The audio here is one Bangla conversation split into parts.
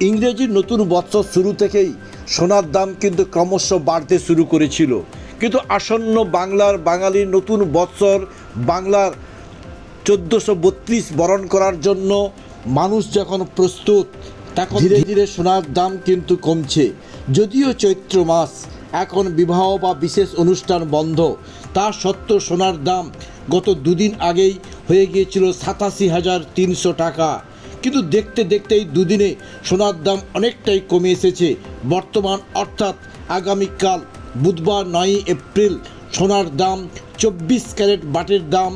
ইংরেজি নতুন বৎসর শুরু থেকেই সোনার দাম কিন্তু ক্রমশ বাড়তে শুরু করেছিল। কিন্তু আসন্ন বাংলার বাঙালির নতুন বৎসর বাংলার চোদ্দোশো বত্রিশ বরণ করার জন্য মানুষ যখন প্রস্তুত তখন ধীরে ধীরে সোনার দাম কিন্তু কমছে। যদিও চৈত্র মাস এখন বিবাহ বা বিশেষ অনুষ্ঠান বন্ধ তা সত্ত্বেও সোনার দাম গত দুদিন আগেই হয়ে গিয়েছিল সাতাশি হাজার তিনশো টাকা। কিন্তু দেখতে দেখতেই দুদিনে সোনার দাম অনেকটাই কমে এসেছে। বর্তমান অর্থাৎ আগামীকাল বুধবার নয়ই এপ্রিল সোনার দাম চব্বিশ ক্যারেট বাটের দাম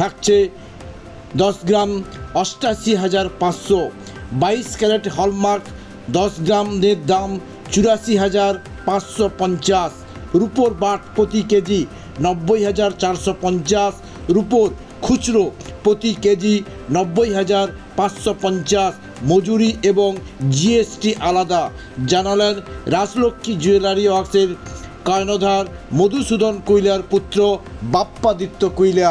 থাকছে দশ গ্রাম অষ্টাশি হাজার পাঁচশো। বাইশ ক্যারেট হলমার্ক দশ গ্রামের দাম চুরাশি হাজার পাঁচশো পঞ্চাশ। রুপোর বাট প্রতি কেজি নব্বই হাজার চারশো পঞ্চাশ। রুপোর খুচরো প্রতি কেজি নব্বই হাজার পাঁচশো পঞ্চাশ মজুরি এবং জিএসটি আলাদা। জানালেন রাজলক্ষ্মী জুয়েলারি ওয়ার্কসের কর্ণধার মধুসূদন কুইলার পুত্র বাপ্পাদিত্য কৈলা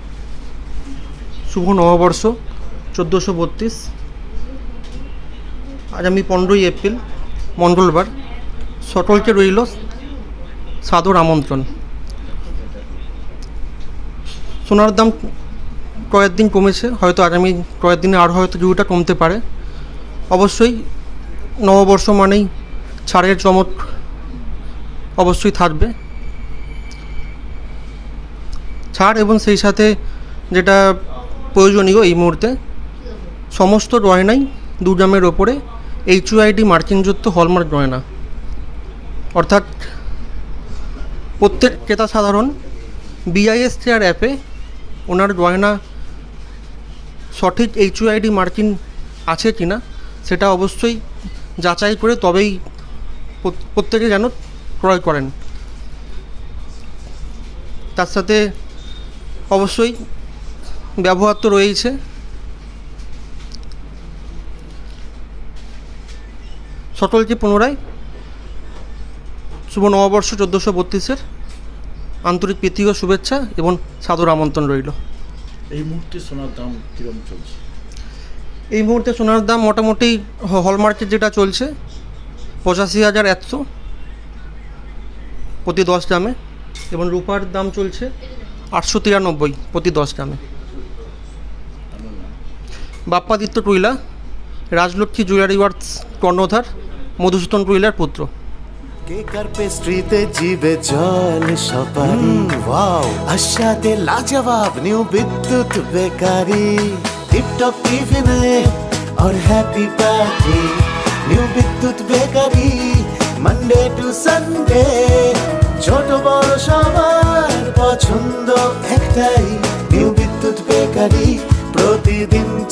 শুভ নববর্ষ, চোদ্দোশো বত্রিশ। আগামী পনেরোই এপ্রিল, মঙ্গলবার। সটলকে রইল সাদর আমন্ত্রণ। সোনার দাম কয়েক দিন কমেছে, হয়তো আগামী কয়েক দিনে আরও হয়তো কিছুটা কমতে পারে। অবশ্যই নববর্ষ মানেই ছাড়ের চমক অবশ্যই থাকবে। ছাড় এবং সেই সাথে যেটা প্রয়োজনীয় এই মুহূর্তে। সমস্ত গয়নাই দু গ্রামের ওপরে। এইচইআইডি মার্কিনযুক্ত হলমার্ক গয়না অর্থাৎ প্রত্যেক ক্রেতা সাধারণ বিআইএস চেয়ার অ্যাপে ওনার গয়না সঠিক এইচইআইডি মার্কিন আছে কি না সেটা অবশ্যই যাচাই করে তবেই প্রত্যেকে যেন ক্রয় করেন। তার সাথে অবশ্যই ব্যবহার তো রয়েইছে। সকলকে পুনরায় শুভ নববর্ষ চোদ্দোশো বত্রিশের আন্তরিক প্রীতি ও শুভেচ্ছা এবং সাদর আমন্ত্রণ রইল। এই মুহূর্তে সোনার দাম কিরম চলছে? এই মুহূর্তে সোনার দাম মোটামুটি হলমার্কের যেটা চলছে পঁচাশি হাজার একশো প্রতি দশ গ্রামে এবং রূপার দাম চলছে আটশো তিরানব্বই প্রতি দশ গ্রামে। বাপ্পাদিত্য টুইলা রাজলক্ষ্মী জুয়েলারি ওয়ার্কস কর্ণধার মধুসূদন টুইলার পুত্র কেকার পেস্ট্রিতে জিবে জল সপারি ওয়াও আশাতে লাজবাব নিউ বিদ্যুৎ বেকারি টিপটপ টিফিনে और happy party new Bidyut bakery Monday to Sunday ছোট বড় সবার পছন্দ একটাই